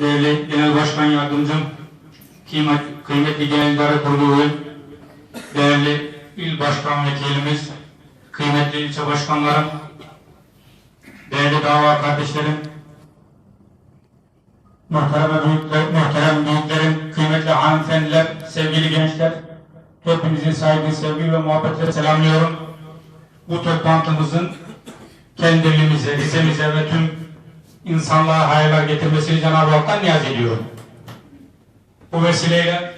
değerli Genel Başkan Yardımcım, kıymet, kıymetli Genel İdare Kurulu üyem, değerli İl Başkan Vekilimiz, kıymetli ilçe başkanlarım, değerli dava kardeşlerim, muhterem büyükler, muhterem büyüklerim, kıymetli hanımefendiler, sevgili gençler, hepinizin saygı, sevgi ve muhabbetle selamlıyorum. Bu toplantımızın kendimize, Rize'mize ve tüm insanlığa hayırlar getirmesini Cenab-ı Hak'tan niyaz ediyorum. Bu vesileyle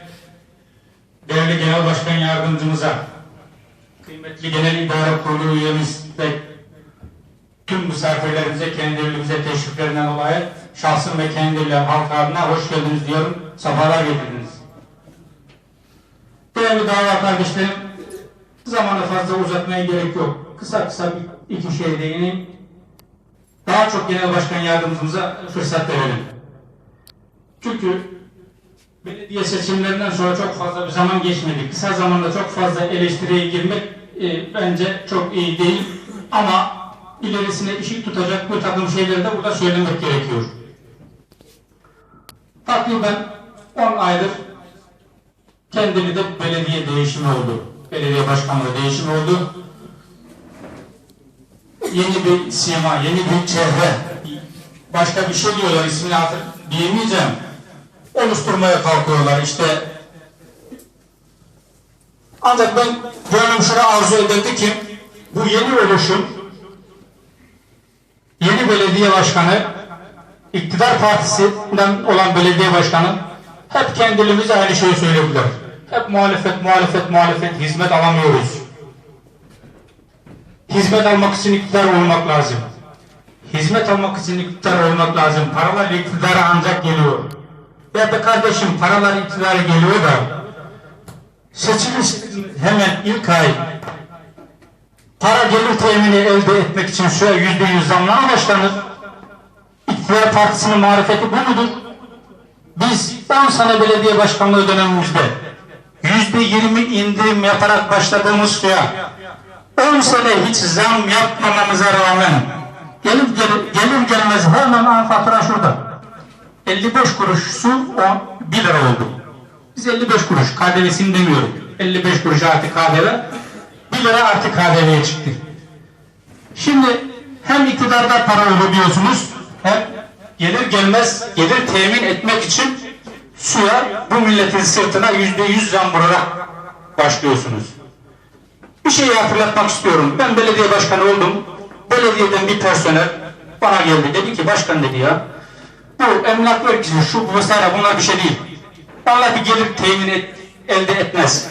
değerli Genel Başkan Yardımcımıza, kıymetli Genel İdare Kurulu üyemiz ve tüm misafirlerimize, kendi evimize teşriflerinden dolayı şahsım ve kendiyle halk adına hoş geldiniz diyorum. Sefalar getirdiniz. Değerli dava kardeşlerim, zamanı fazla uzatmaya gerek yok. Kısa kısa bir, iki şey değineyim. Daha çok genel başkan yardımcımıza fırsat verelim. Çünkü belediye seçimlerinden sonra çok fazla bir zaman geçmedi. Kısa zamanda çok fazla eleştiriye girmek e, bence çok iyi değil. Ama ilerisine ışık tutacak bir takım şeyleri de burada söylemek gerekiyor. Takriben 10 aydır kendini de belediye değişimi oldu. Belediye başkanlığı değişimi oldu. Yeni bir sima, yeni bir çehre, başka bir şey diyorlar ismini hatır diyemeyeceğim. Oluşturmaya kalkıyorlar işte. Ancak ben gönlüm şunu arzu ederdi ki bu yeni oluşum yeni belediye başkanı iktidar partisinden olan belediye başkanı hep kendimize aynı şeyi söylediler. Hep muhalefet, muhalefet, muhalefet, hizmet alamıyoruz. Hizmet almak için iktidar olmak lazım. Hizmet almak için iktidar olmak lazım. Paralar iktidara ancak geliyor. Ya da kardeşim paralar iktidara geliyor da seçiliş hemen ilk ay para gelir temini elde etmek için şöyle yüzde yüz zamlara başlanır. İktidar partisinin marifeti bu mudur? Biz 10 sene belediye başkanlığı dönemimizde yüzde yirmi indirim yaparak başladığımız suya 10 sene hiç zam yapmamamıza rağmen gelir, gelir, gelir gelmez hemen an fatura şurada. 55 kuruş su 10, 1 lira oldu. Biz 55 kuruş KDV'sini demiyorum. 55 kuruş artı KDV 1 lira artı KDV'ye çıktı. Şimdi hem iktidarda para olur diyorsunuz hem gelir gelmez gelir temin etmek için suya bu milletin sırtına yüzde yüz zam vurarak başlıyorsunuz. Bir şeyi hatırlatmak istiyorum. Ben belediye başkanı oldum. Belediyeden bir personel bana geldi. Dedi ki başkan dedi ya bu emlak vergisi şu bu vesaire bunlar bir şey değil. Allah bir gelir temin et, elde etmez.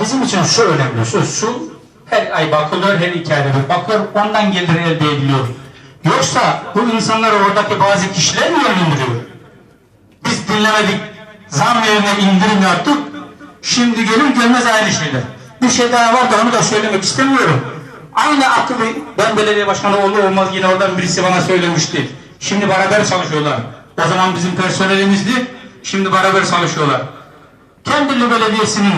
Bizim için şu önemli. Şu, şu her ay bakılıyor, her iki ayda bir bakıyor. Ondan gelir elde ediliyor. Yoksa bu insanları oradaki bazı kişiler mi yönlendiriyor? Biz dinlemedik. Zam yerine indirim yaptık. Şimdi gelir gelmez aynı şeyler. Bir şey daha var da onu da söylemek istemiyorum. Aynı akıllı ben belediye başkanı olur olmaz yine oradan birisi bana söylemişti. Şimdi beraber çalışıyorlar. O zaman bizim personelimizdi. Şimdi beraber çalışıyorlar. Kendili Belediyesi'nin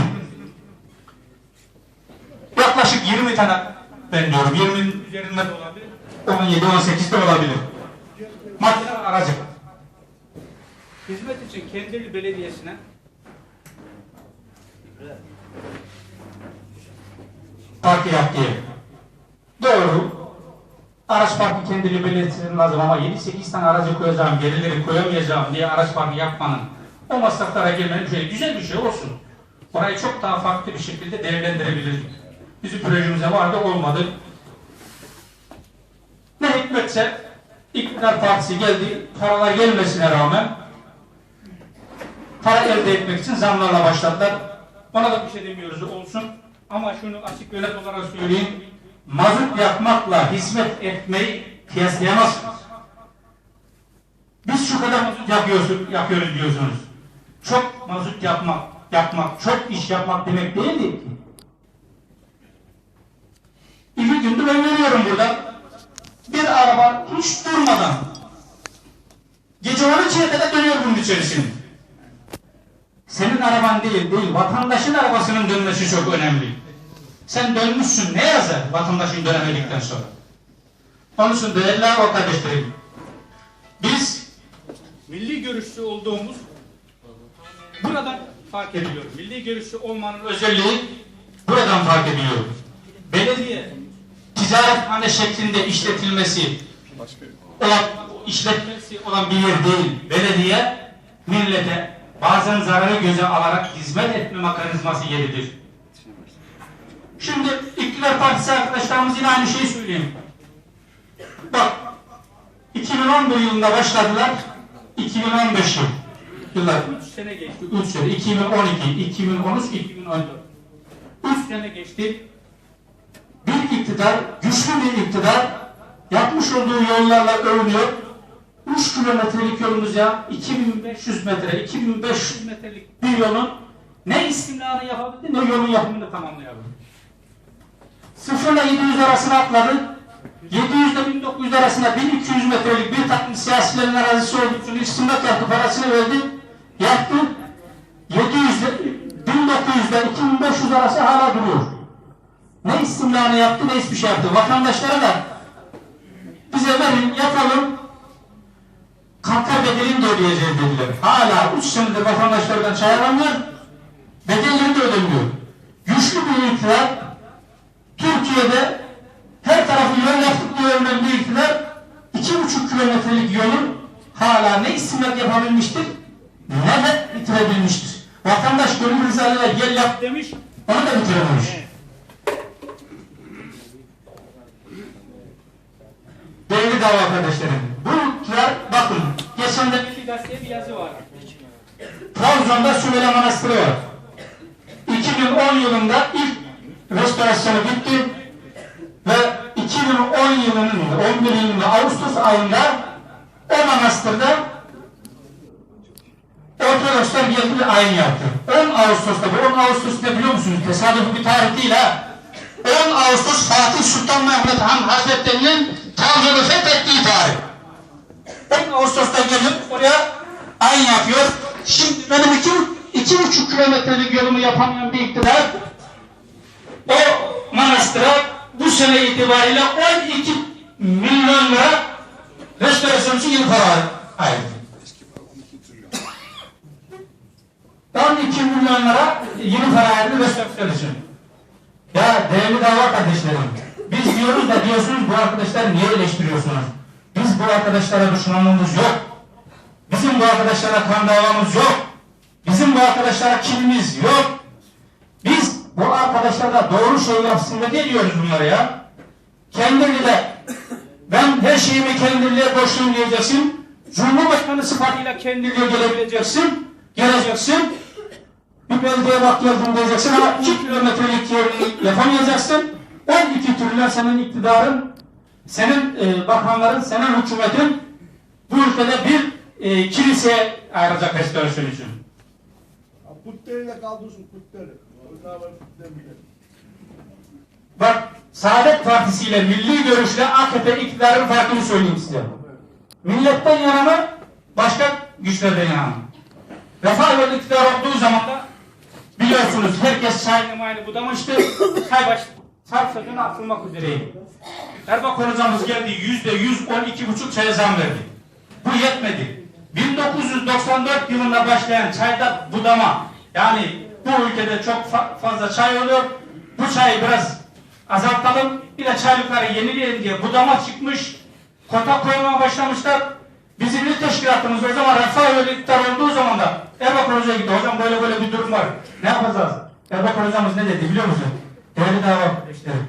yaklaşık 20 tane ben diyorum 20'nin üzerinde de olabilir. 17 18 de olabilir. Makine aracı. Hizmet için Kendili Belediyesi'ne park yaptı. Doğru. Araç parkı kendili belediyesinin lazım ama 7-8 tane aracı koyacağım, gerileri koyamayacağım diye araç parkı yapmanın o masraflara girmenin şey, güzel bir şey olsun. Orayı çok daha farklı bir şekilde değerlendirebiliriz. Bizim projemize vardı olmadı. Ne hikmetse iktidar partisi geldi, paralar gelmesine rağmen para elde etmek için zamlarla başladılar. Ona da bir şey demiyoruz olsun. Ama şunu açık ve olarak söyleyeyim. Mazot yakmakla hizmet etmeyi kıyaslayamazsınız. Biz şu kadar mazot yakıyoruz, yakıyoruz diyorsunuz. Çok mazot yapmak, yapmak, çok iş yapmak demek değil ki. İki gündür ben görüyorum burada. Bir araba hiç durmadan gece 12'ye kadar dönüyor bunun içerisinde. Senin araban değil, değil. Vatandaşın arabasının dönmesi çok önemli. Sen dönmüşsün ne yazar vatandaşın dönemedikten sonra? Onun için değerli o kardeşlerim. Biz milli görüşlü olduğumuz buradan fark ediliyor. Milli görüşlü olmanın özelliği buradan fark ediliyor. Belediye ticarethane şeklinde işletilmesi olan, işletmesi olan bir yer değil. Belediye millete bazen zararı göze alarak hizmet etme mekanizması yeridir. Şimdi iktidar partisi arkadaşlarımız yine aynı şeyi söyleyeyim. Bak 2011 yılında başladılar. 2015 yıl. Yıllar 3 sene geçti. 3 sene. 2012, 2013, 2014. 3 sene geçti. Bir iktidar, güçlü bir iktidar yapmış olduğu yollarla övünüyor. 3 kilometrelik yolumuz ya 2500 metre, 2500 metrelik bir yolun ne istimlarını yapabildi ne yolun yapımını tamamlayabildi. Sıfırla 700 arasına atladı. 700 ile 1900 arasında 1200 metrelik bir takım siyasilerin arazisi olduğu için istimlak yaptı, parasını verdi, yaptı. 700 ile 1900 ile 2500 arası hala duruyor. Ne istimlarını yaptı ne hiçbir şey yaptı. Vatandaşlara da bize verin yapalım kantar bedelini de ödeyeceğiz dediler. Hala 3 senedir vatandaşlardan çay alanlar bedelleri de ödemiyor. Güçlü bir iktidar Türkiye'de her tarafı diye övülen bir iktidar iki buçuk kilometrelik yolun hala ne istimlak yapabilmiştir ne de bitirebilmiştir. Vatandaş gönül rızalıyla gel yap demiş onu da bitirememiş. Değerli dava arkadaşlarım, gazeteye bir yazı var. Trabzon'da Sümele Manastırı var. 2010 yılında ilk restorasyonu bitti ve 2010 yılının 11 yılında Ağustos ayında o manastırda Ortodokslar geldi bir ayin yaptı. 10 Ağustos'ta bu 10 Ağustos ne biliyor musunuz? Tesadüf bir tarih değil ha. 10 Ağustos Fatih Sultan Mehmet Han Hazretleri'nin Trabzon'u fethettiği tarih. 10 Ağustos'ta gelip oraya ayin yapıyor. Şimdi benim iki, iki buçuk kilometrelik yolumu yapamayan bir iktidar o manastıra bu sene itibariyle 12 milyon lira restorasyon için yıl para ayırdı. 12 milyon lira yeni para ayırdı restorasyon için. Ya değerli dava kardeşlerim, biz diyoruz da diyorsunuz bu arkadaşları niye eleştiriyorsunuz? Biz bu arkadaşlara düşmanlığımız yok. Bizim bu arkadaşlara kan davamız yok. Bizim bu arkadaşlara kinimiz yok. Biz bu arkadaşlarla doğru şey yapsın ve diyoruz bunları ya. Kendiliğe ben her şeyimi kendiliğe borçluyum diyeceksin. Cumhurbaşkanı sıfatıyla kendiliğe gelebileceksin. Geleceksin. Bir belediye bak geldim diyeceksin ama 2 kilometrelik yerini yapamayacaksın. 12 türlü senin iktidarın, senin e, bakanların, senin hükümetin bu ülkede bir e, kiliseye ayıracak restorasyon için. Putlarıyla kaldırsın bile. Bak Saadet Partisi ile milli görüşle AKP iktidarın farkını söyleyeyim size. Milletten yana mı? Başka güçlerden yana mı? Refah ve iktidar olduğu zaman da biliyorsunuz herkes çayını mayını budamıştı. Çay çay sözüne atılmak üzereydi. Erbakan hocamız geldi yüzde yüz on iki buçuk çaya zam verdi. Bu yetmedi. 1994 yılında başlayan çayda budama yani bu ülkede çok fa- fazla çay oluyor. Bu çayı biraz azaltalım. Bir de çaylıkları yenileyelim diye budama çıkmış. Kota koymaya başlamışlar. Bizim il teşkilatımız o zaman Refah iktidar olduğu zaman da Erbakan Hoca'ya gitti. Hocam böyle böyle bir durum var. Ne yapacağız? Erbakan Hocamız ne dedi biliyor musun? Değerli dava arkadaşlarım.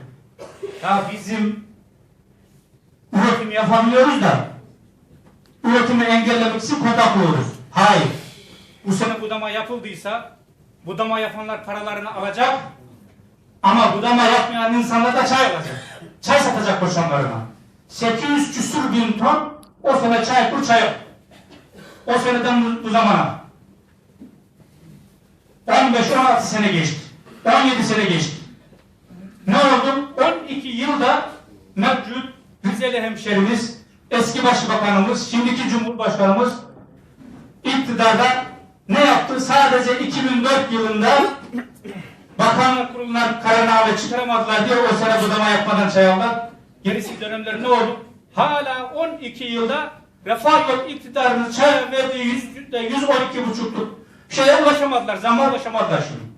Ya bizim üretim yapamıyoruz da üretimi engellemek için kota koyuyoruz. Hayır. Bu sene budama yapıldıysa budama yapanlar paralarını alacak ama budama yapmayan insanlar da çay alacak. Çay satacak boşanlarına. 800 küsür bin ton o sene çay kur çay yok. O seneden bu, bu zamana. 15-16 sene geçti. 17 sene geçti. Ne oldu? 12 yılda mevcut Rizeli hemşerimiz, eski başbakanımız, şimdiki cumhurbaşkanımız iktidarda ne yaptı? Sadece 2004 yılında bakanlık kurulundan kararname çıkaramadılar diye o sene budama yapmadan çay aldılar. Gerisi dönemler ne oldu? Hala 12 yılda Refahiyet iktidarının çay verdiği yüzde yüz on iki buçukluk şeye ulaşamadılar, zamma ulaşamadılar şimdi.